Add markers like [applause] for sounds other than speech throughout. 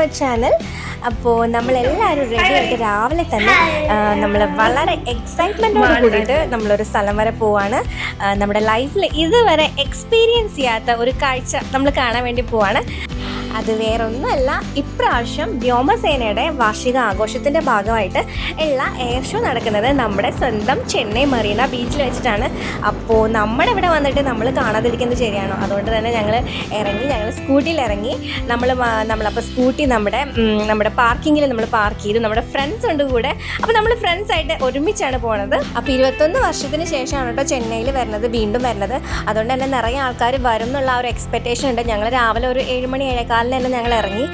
Our channel അപ്പോൾ നമ്മളെല്ലാവരും ready ആയിട്ട് രാവിലെ തന്നെ നമ്മൾ വളരെ എക്സൈറ്റ്മെന്റോട് കൂടിയിട്ട് നമ്മളൊരു സ്ഥലം വരെ പോവാണ്. നമ്മുടെ ലൈഫിൽ ഇതുവരെ എക്സ്പീരിയൻസ് ചെയ്യാത്ത ഒരു കാഴ്ച നമ്മൾ കാണാൻ വേണ്ടി പോവാണ്. അത് വേറൊന്നുമല്ല ഇപ്രാവശ്യം വ്യോമസേനയുടെ വാർഷിക ആഘോഷത്തിന്റെ ഭാഗമായിട്ട് ഉള്ള എയർ ഷോ നടക്കുന്നത് നമ്മുടെ സ്വന്തം ചെന്നൈ മറീന ബീച്ചിൽ വെച്ചിട്ടാണ്. അപ്പോൾ നമ്മുടെ ഇവിടെ വന്നിട്ട് നമ്മൾ കാണാതിരിക്കുന്നത് ശരിയാണോ? അതുകൊണ്ട് തന്നെ ഞങ്ങൾ ഇറങ്ങി ഞങ്ങൾ സ്കൂട്ടിയിൽ ഇറങ്ങി നമ്മൾ നമ്മളപ്പോൾ സ്കൂട്ടി നമ്മുടെ നമ്മുടെ പാർക്കിങ്ങിൽ നമ്മൾ പാർക്ക് ചെയ്തു. നമ്മുടെ ഫ്രണ്ട്സ് ഉണ്ട് കൂടെ. അപ്പോൾ നമ്മൾ ഫ്രണ്ട്സായിട്ട് ഒരുമിച്ചാണ് പോണത്. അപ്പോൾ ഇരുപത്തൊന്ന് വർഷത്തിന് ശേഷമാണ് കേട്ടോ ചെന്നൈയിൽ വരുന്നത് വീണ്ടും വരുന്നത്. അതുകൊണ്ട് തന്നെ നിറയെ ആൾക്കാർ വരും എന്നുള്ള ആ ഒരു എക്സ്പെക്റ്റേഷൻ ഉണ്ട്. ഞങ്ങൾ രാവിലെ ഒരു ഏഴ് മണി ഏഴേകാലിന് തന്നെ ഞങ്ങൾ ഇറങ്ങി.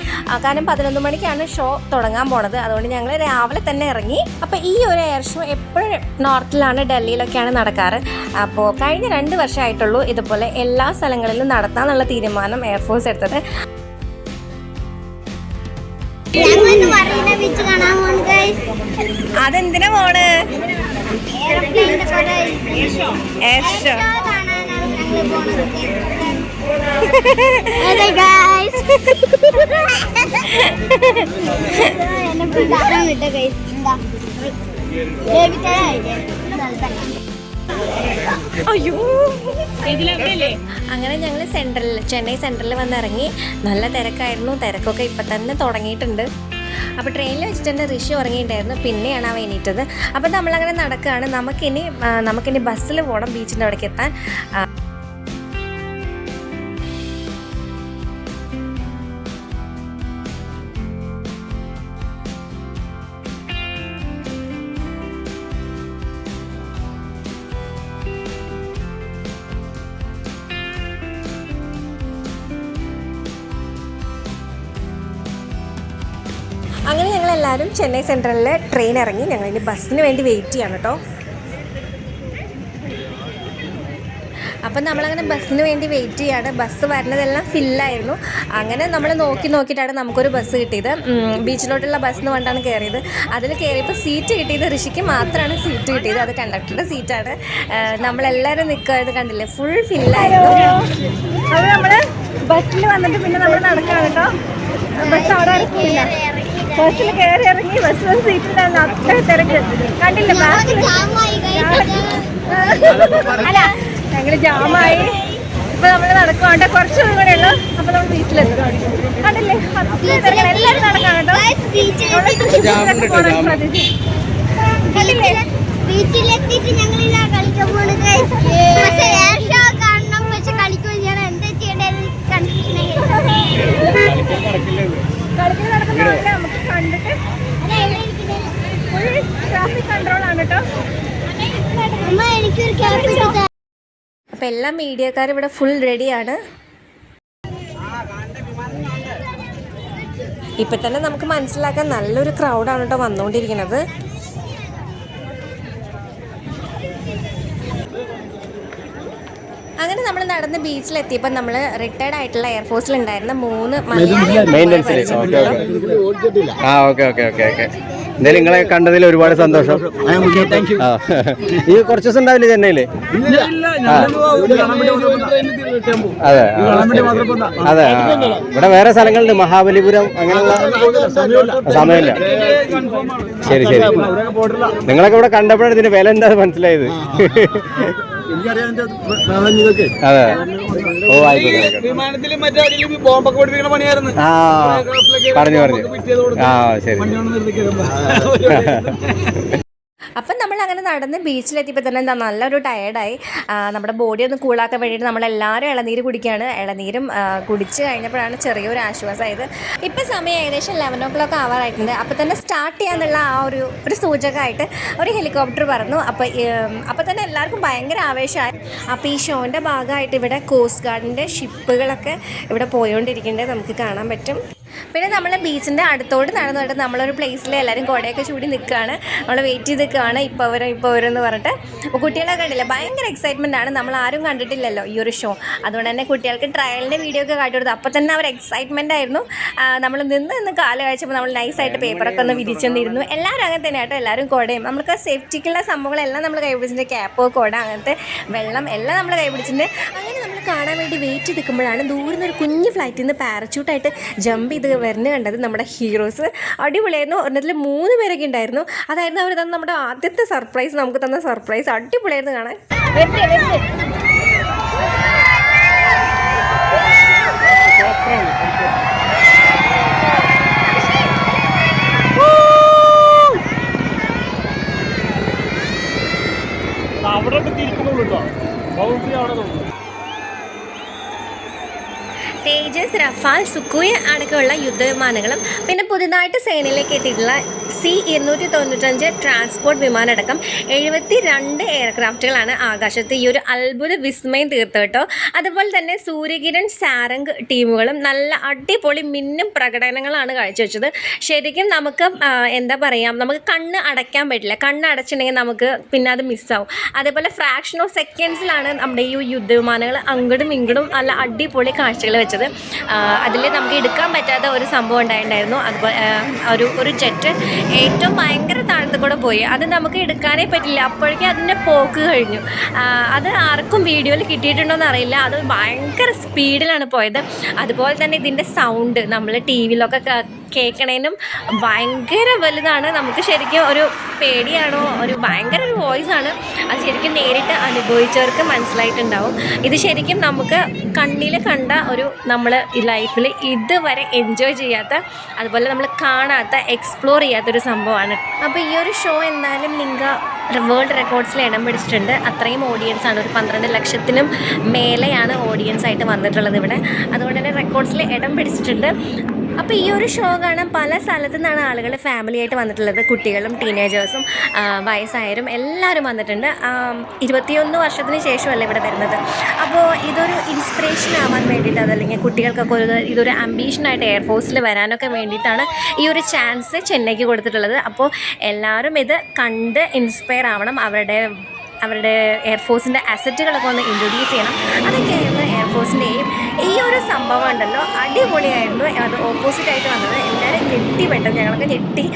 കാരണം പതിനൊന്ന് മണിക്കാണ് ഷോ തുടങ്ങാൻ പോണത്. അതുകൊണ്ട് ഞങ്ങൾ രാവിലെ തന്നെ ഇറങ്ങി. അപ്പോൾ ഈ ഒരു എയർ ഷോ എപ്പോഴും നോർത്തിലാണ് ഡൽഹിയിലൊക്കെയാണ് നടക്കാറ്. അപ്പോൾ കഴിഞ്ഞ രണ്ട് വർഷമായിട്ടുള്ളൂ ഇതുപോലെ എല്ലാ സ്ഥലങ്ങളിലും നടത്താനുള്ള തീരുമാനം എയർഫോഴ്സ് എടുത്തത്. അതെന്തിനാ പോണ്? എയർ ഷോ [laughs] അതെ guys. എന്നെ വിട്ട. അയ്യോ അങ്ങനെ ഞങ്ങൾ സെൻട്രലിൽ ചെന്നൈ സെൻട്രലിൽ വന്ന് ഇറങ്ങി നല്ല തിരക്കായിരുന്നു. തിരക്കൊക്കെ ഇപ്പം തന്നെ തുടങ്ങിയിട്ടുണ്ട്. അപ്പോൾ ട്രെയിനിൽ വെച്ചിട്ട് തന്നെ ഋഷി ഉറങ്ങിയിട്ടുണ്ടായിരുന്നു. പിന്നെയാണ് അവൻ എണീറ്റത്. അപ്പോൾ നമ്മളങ്ങനെ നടക്കുകയാണ്. നമുക്കിനി നമുക്കിനി ബസ്സിൽ പോകണം ബീച്ചിന്റെ അവിടേക്ക് എത്താൻ. എല്ലാവരും ചെന്നൈ സെൻട്രലിൽ ട്രെയിൻ ഇറങ്ങി. ഞങ്ങൾ ഇനി ബസ്സിന് വേണ്ടി വെയിറ്റ് ചെയ്യാണ് കേട്ടോ അപ്പം നമ്മളങ്ങനെ ബസ്സിന് വേണ്ടി വെയിറ്റ് ചെയ്യാണ്. ബസ് വരുന്നതെല്ലാം ഫില്ലായിരുന്നു അങ്ങനെ നമ്മൾ നോക്കി നോക്കിയിട്ടാണ് നമുക്കൊരു ബസ് കിട്ടിയത്. ബീച്ചിലോട്ടുള്ള ബസ് എന്ന് കൊണ്ടാണ് കയറിയത് അതിൽ കയറിയപ്പോൾ സീറ്റ് കിട്ടിയത് ഋഷിക്ക് മാത്രമാണ് സീറ്റ് കിട്ടിയത്. അത് കണ്ടക്ടറുടെ സീറ്റാണ് നമ്മളെല്ലാവരും നിൽക്കുന്നത് കണ്ടില്ലേ? ഫുൾ ഫില്ലായിരുന്നു അത് നമ്മൾ ബസ്സിൽ വന്നിട്ട് പിന്നെ നമ്മൾ നടക്കുകയാണ് കേട്ടോ ബസ് അവിടെ ബസ്സിൽ കയറി ഇറങ്ങി ബസ്സിൽ സീറ്റിലാണ് അത്ര തിരക്ക്. കണ്ടില്ല ബാക്കിൽ. അല്ല ഞങ്ങൾ ജാമായി. ഇപ്പൊ നമ്മൾ നടക്കുവാണ്ട് കുറച്ച് കൂടെ ഉള്ളു. അപ്പൊ നമ്മൾ ബീച്ചിലെത്തും. കണ്ടില്ലേ? അത്ര തിരക്ക്. എല്ലാവരും നടക്കാം കേട്ടോ. തൃശ്ശൂരിലൊക്കെ പോകണം ശ്രദ്ധിച്ച്. കണ്ടില്ലേ? ബീച്ചിലെത്തിയിട്ട് ഞങ്ങൾ ഇതാ കളിക്കാൻ പോണ് guys. പക്ഷേ എയർ ഷോ കാണണം. പക്ഷെ കളിക്കുകയും ഞാൻ എന്താ ചെയ്യേണ്ടത് കണ്ടിട്ടുണ്ടെങ്കിൽ കളിക്കുന്ന നടക്കുന്നതല്ല നമുക്ക് കണ്ടിട്ട് ഫുൾ ട്രാഫിക് കൺട്രോൾ ആണ് കേട്ടോ അമ്മ എനിക്കൊരു ക്യാപ്പ് അപ്പൊ എല്ലാ മീഡിയക്കാരും ഇവിടെ ഫുൾ റെഡിയാണ് ഇപ്പം തന്നെ നമുക്ക് മനസ്സിലാക്കാൻ നല്ലൊരു ക്രൗഡാണ് കേട്ടോ വന്നുകൊണ്ടിരിക്കുന്നത് അങ്ങനെ നമ്മൾ നടന്ന് ബീച്ചിലെത്തിയപ്പോൾ നമ്മൾ റിട്ടയർഡ് ആയിട്ടുള്ള എയർഫോഴ്സിൽ ഉണ്ടായിരുന്ന മൂന്ന് മെയിന്റെനൻസിൽ എന്തായാലും നിങ്ങളെ കണ്ടതിൽ ഒരുപാട് സന്തോഷം. ആ. ഈ കുറച്ച് ദിവസം ഉണ്ടാവില്ലേ ചെന്നൈയിൽ? അതെ അതെ. ഇവിടെ വേറെ സ്ഥലങ്ങളുണ്ട്. മഹാബലിപുരം അങ്ങനെയുള്ള സമയമില്ല. ശരി ശരി. നിങ്ങളൊക്കെ ഇവിടെ കണ്ടപ്പോഴാണ് ഇതിന്റെ വില എന്താ മനസ്സിലായത്. അതെ. ഓ ആയിക്കോട്ടെ ആയിക്കോട്ടെ. വിമാനത്തിലും മറ്റേ ബോംബൊക്കെ പഠിപ്പിക്കുന്ന പണിയായിരുന്നു. ആ പറഞ്ഞു പറഞ്ഞു. ആ ശരി. അങ്ങനെ നടന്ന് ബീച്ചിലെത്തിയപ്പോൾ തന്നെ എന്താ നല്ലൊരു ടയേർഡായി നമ്മുടെ ബോഡി ഒന്ന് കൂളാക്കാൻ വേണ്ടിയിട്ട് നമ്മളെല്ലാവരും ഇളനീര് കുടിക്കുകയാണ് ഇളനീരും കുടിച്ച് കഴിഞ്ഞപ്പോഴാണ് ചെറിയൊരു ആശ്വാസമായത് ഇപ്പം സമയം ഏകദേശം ലെവൻ ഓ ക്ലോക്ക് ആവാറായിട്ടുണ്ട്. അപ്പോൾ തന്നെ സ്റ്റാർട്ട് ചെയ്യാന്നുള്ള ആ ഒരു ഒരു സൂചകമായിട്ട് ഒരു ഹെലികോപ്റ്റർ പറഞ്ഞു അപ്പോൾ അപ്പോൾ തന്നെ എല്ലാവർക്കും ഭയങ്കര ആവേശമായി. അപ്പോൾ ഈ ഷോന്റെ ഭാഗമായിട്ട് ഇവിടെ കോസ്റ്റ് ഗാർഡിന്റെ ഷിപ്പുകളൊക്കെ ഇവിടെ പോയോണ്ടിരിക്കേണ്ടത് നമുക്ക് കാണാൻ പറ്റും. പിന്നെ നമ്മൾ ബീച്ചിന്റെ അടുത്തോട്ട് നടന്നു പോയിട്ട് നമ്മളൊരു പ്ലേസിൽ എല്ലാവരും കുടയൊക്കെ ചൂടി നിൽക്കുകയാണ് നമ്മൾ വെയിറ്റ് ചെയ്ത് നിൽക്കുകയാണ് ഇപ്പോൾ വരും ഇപ്പോൾ വരും എന്ന് പറഞ്ഞിട്ട്. അപ്പോൾ കുട്ടികളെ കണ്ടില്ല? ഭയങ്കര എക്സൈറ്റ്മെന്റ് ആണ്. നമ്മൾ ആരും കണ്ടിട്ടില്ലല്ലോ ഈ ഒരു ഷോ അതുകൊണ്ട് തന്നെ കുട്ടികൾക്ക് ട്രയലിന്റെ വീഡിയോ ഒക്കെ കാട്ടി കൊടുത്തു അപ്പോൾ തന്നെ അവർ എക്സൈറ്റ്മെന്റ് ആയിരുന്നു. നമ്മൾ നിന്ന് നിന്ന് കാൽ കഴിച്ചപ്പോൾ നമ്മൾ നൈസായിട്ട് പേപ്പറൊക്കെ ഒന്ന് വിരിച്ചെന്നിരുന്നു. എല്ലാവരും അങ്ങനെ തന്നെ കേട്ടോ. എല്ലാവരും കുടയും. നമുക്ക് സേഫ്റ്റിക്കുള്ള സംഭവങ്ങളെല്ലാം നമ്മൾ കൈപിടിച്ചിട്ടുണ്ട്. ക്യാപ്പ് കുട അങ്ങനത്തെ വെള്ളം എല്ലാം നമ്മൾ കൈപിടിച്ചിട്ടുണ്ട്. അങ്ങനെ നമ്മൾ കാണാൻ വേണ്ടി വെയിറ്റ് നിൽക്കുമ്പോഴാണ് ദൂരെ ഒരു കുഞ്ഞ് ഫ്ലൈറ്റിൽ നിന്ന് പാരച്യൂട്ടായിട്ട് ജമ്പ് ചെയ്ത് വരുന്നത് കണ്ടത് നമ്മുടെ ഹീറോസ്. അടിപൊളിയായിരുന്നു. ഒരെണ്ണത്തിൽ മൂന്ന് പേരൊക്കെ ഉണ്ടായിരുന്നു. അതായിരുന്നു അവർ തന്ന നമ്മുടെ ആദ്യത്തെ സർപ്രൈസ്. നമുക്ക് തന്ന സർപ്രൈസ്. അടിപൊളിയായിരുന്നു കാണാൻ അവിടെ തിരിക്കുന്നുള്ളൂ കേട്ടോ ബൗണ്ടറി അവിടെ തോന്നുന്നു തേജസ് റഫാൽ സുക്കുയ അടക്കമുള്ള യുദ്ധവിമാനങ്ങളും പിന്നെ പുതുതായിട്ട് സേനയിലേക്ക് എത്തിയിട്ടുള്ള സി ഇരുന്നൂറ്റി തൊണ്ണൂറ്റഞ്ച് ട്രാൻസ്പോർട്ട് വിമാനടക്കം എഴുപത്തി രണ്ട് എയർക്രാഫ്റ്റുകളാണ് ആകാശത്ത് ഈ ഒരു അത്ഭുത വിസ്മയം തീർത്ത് കേട്ടോ. അതുപോലെ തന്നെ സൂര്യകിരൺ സാരംഗ് ടീമുകളും നല്ല അടിപൊളി മിന്നും പ്രകടനങ്ങളാണ് കാഴ്ചവെച്ചത്. ശരിക്കും നമുക്ക് എന്താ പറയുക നമുക്ക് കണ്ണ് അടയ്ക്കാൻ പറ്റില്ല. കണ്ണ് അടച്ചിട്ടുണ്ടെങ്കിൽ നമുക്ക് പിന്നെ അത് മിസ്സാവും അതേപോലെ ഫ്രാക്ഷൻ ഓഫ് സെക്കൻഡ്സിലാണ് നമ്മുടെ ഈ യുദ്ധവിമാനങ്ങൾ അങ്ങോട്ടും ഇങ്ങോട്ടും നല്ല അടിപൊളി കാഴ്ചകൾ വെച്ചത്. അതിൽ നമുക്ക് എടുക്കാൻ പറ്റാത്ത ഒരു സംഭവം ഉണ്ടായിട്ടുണ്ടായിരുന്നു. അതുപോലെ ഒരു ഒരു ജെറ്റ് ഏറ്റവും ഭയങ്കര താഴത്ത് കൂടെ പോയി. അത് നമുക്ക് എടുക്കാനേ പറ്റില്ല. അപ്പോഴേക്കും അതിന്റെ പോക്ക് കഴിഞ്ഞു. അത് ആർക്കും വീഡിയോയിൽ കിട്ടിയിട്ടുണ്ടോ എന്ന് അറിയില്ല. അത് ഭയങ്കര സ്പീഡിലാണ് പോയത്. അതുപോലെ തന്നെ ഇതിന്റെ സൗണ്ട് നമ്മൾ ടി വിയിലൊക്കെ കേൾക്കണേനും ഭയങ്കര വലുതാണ്. നമുക്ക് ശരിക്കും ഒരു പേടിയാണോ? ഒരു ഭയങ്കര ഒരു വോയിസ് ആണ്. അത് ശരിക്കും നേരിട്ട് അനുഭവിച്ചവർക്ക് മനസ്സിലായിട്ടുണ്ടാവും. ഇത് ശരിക്കും നമുക്ക് കണ്ണിൽ കണ്ട ഒരു നമ്മൾ ലൈഫിൽ ഇതുവരെ എൻജോയ് ചെയ്യാത്ത അതുപോലെ നമ്മൾ കാണാത്ത എക്സ്പ്ലോർ ചെയ്യാത്തൊരു സംഭവമാണ്. അപ്പോൾ ഈ ഒരു ഷോ എന്തായാലും ലിംഗ വേൾഡ് റെക്കോർഡ്സിൽ ഇടം പിടിച്ചിട്ടുണ്ട്. അത്രയും ഓഡിയൻസ് ആണ്. ഒരു പന്ത്രണ്ട് ലക്ഷത്തിനും മേലെയാണ് ഓഡിയൻസ് ആയിട്ട് വന്നിട്ടുള്ളത് ഇവിടെ. അതുകൊണ്ട് തന്നെ റെക്കോർഡ്സിൽ ഇടം പിടിച്ചിട്ടുണ്ട്. അപ്പോൾ ഈ ഒരു ഷോ കാണാൻ പല സ്ഥലത്തു നിന്നാണ് ആളുകൾ ഫാമിലി ആയിട്ട് വന്നിട്ടുള്ളത്. കുട്ടികളും ടീനേജേഴ്സും വയസ്സായരും എല്ലാവരും വന്നിട്ടുണ്ട്. ഇരുപത്തിയൊന്ന് വർഷത്തിന് ശേഷമല്ല ഇവിടെ വരുന്നത്. അപ്പോൾ ഇതൊരു ഇൻസ്പിറേഷൻ ആവാൻ വേണ്ടിയിട്ട് അതല്ലെങ്കിൽ കുട്ടികൾക്കൊക്കെ ഒരു ഇതൊരു അംബീഷനായിട്ട് എയർഫോഴ്സിൽ വരാനൊക്കെ വേണ്ടിയിട്ടാണ് ഈ ഒരു ചാൻസ് ചെന്നൈക്ക് കൊടുത്തിട്ടുള്ളത്. അപ്പോൾ എല്ലാവരും ഇത് കണ്ട് ഇൻസ്പയർ ആവണം. അവരുടെ അവരുടെ എയർഫോഴ്സിന്റെ അസറ്റുകളൊക്കെ ഒന്ന് ഇൻട്രൊഡ്യൂസ് ചെയ്യണം. അതൊക്കെയായിരുന്നു എയർഫോഴ്സിന്റെയും ഈ ഒരു സംഭവം ഉണ്ടല്ലോ. അടിപൊളിയായിരുന്നു. അത് ഓപ്പോസിറ്റ് ആയിട്ട് വന്നത്. എല്ലാവരും ഞെട്ടി പെട്ടെന്ന് ഞങ്ങളൊക്കെ ഞെട്ടി.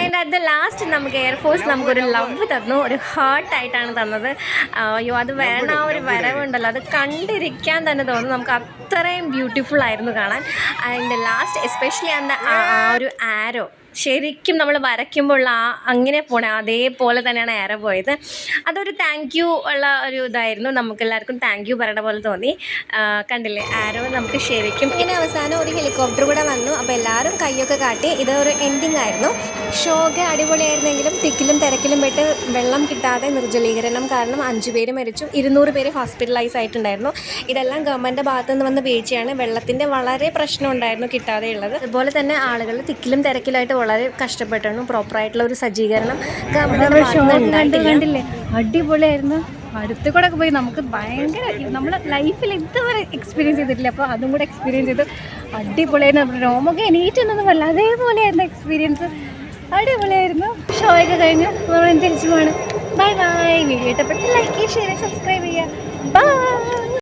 ആൻഡ് അറ്റ് ദ ലാസ്റ്റ് നമുക്ക് എയർഫോഴ്സ് നമുക്കൊരു ലവ് തന്നു. ഒരു ഹാർട്ടായിട്ടാണ് തന്നത്. അയ്യോ അത് വേണം. ആ ഒരു വരവുണ്ടല്ലോ. അത് കണ്ടിരിക്കാൻ തന്നെ തോന്നുന്നു നമുക്ക് അത്രയും ബ്യൂട്ടിഫുൾ ആയിരുന്നു കാണാൻ. ആൻഡ് ലാസ്റ്റ് എസ്പെഷ്യലി ആ ഒരു ആരോ ശരിക്കും നമ്മൾ വരയ്ക്കുമ്പോൾ ആ അങ്ങനെ പോണേ അതേപോലെ തന്നെയാണ് ഏറെ പോയത്. അതൊരു താങ്ക് യു ഉള്ള ഒരു ഇതായിരുന്നു. നമുക്ക് എല്ലാവർക്കും താങ്ക് യു പറയണ പോലെ തോന്നി. കണ്ടില്ലേ? ആരോ നമുക്ക് ശരിക്കും പിന്നെ അവസാനം ഒരു ഹെലികോപ്റ്റർ കൂടെ വന്നു. അപ്പോൾ എല്ലാവരും കൈയൊക്കെ കാട്ടി ഇതൊരു എൻഡിങ് ആയിരുന്നു. ഷോ ഒക്കെ അടിപൊളിയായിരുന്നെങ്കിലും തിക്കിലും തിരക്കിലും പെട്ട് വെള്ളം കിട്ടാതെ നിർജലീകരണം കാരണം അഞ്ച് പേര് മരിച്ചു. ഇരുന്നൂറ് പേര് ഹോസ്പിറ്റലൈസ് ആയിട്ടുണ്ടായിരുന്നു. ഇതെല്ലാം ഗവൺമെന്റ് ഭാഗത്തു നിന്ന് വന്ന വീഴ്ചയാണ്. വെള്ളത്തിന്റെ വളരെ പ്രശ്നം ഉണ്ടായിരുന്നു കിട്ടാതെ ഉള്ളത് അതുപോലെ തന്നെ ആളുകൾ തിക്കിലും തിരക്കിലായിട്ട് വളരെ കഷ്ടപ്പെട്ടിരുന്നു പ്രോപ്പറായിട്ടുള്ള ഒരു സജ്ജീകരണം ഗവൺമെന്റ് അടിപൊളിയായിരുന്നു. അടുത്ത് കൂടെ പോയി നമുക്ക് ഭയങ്കര നമ്മൾ ലൈഫിൽ ഇതുവരെ എക്സ്പീരിയൻസ് ചെയ്തിട്ടില്ല. അപ്പോൾ അതും കൂടെ എക്സ്പീരിയൻസ് ചെയ്ത് അടിപൊളിയായിരുന്നു. രോമൊക്കെ എന്നൊന്നും പറ്റില്ല അതേപോലെയായിരുന്നു എക്സ്പീരിയൻസ് അടിപൊളിയായിരുന്നു. ഷോ ഒക്കെ കഴിഞ്ഞ്. നമ്മൾ തിരിച്ചു പോകണം ബൈ ബൈ വീഡിയോ ഇഷ്ടപ്പെട്ട് ലൈക്ക് ചെയ്യുക ഷെയർ സബ്സ്ക്രൈബ് ചെയ്യുക. ബൈ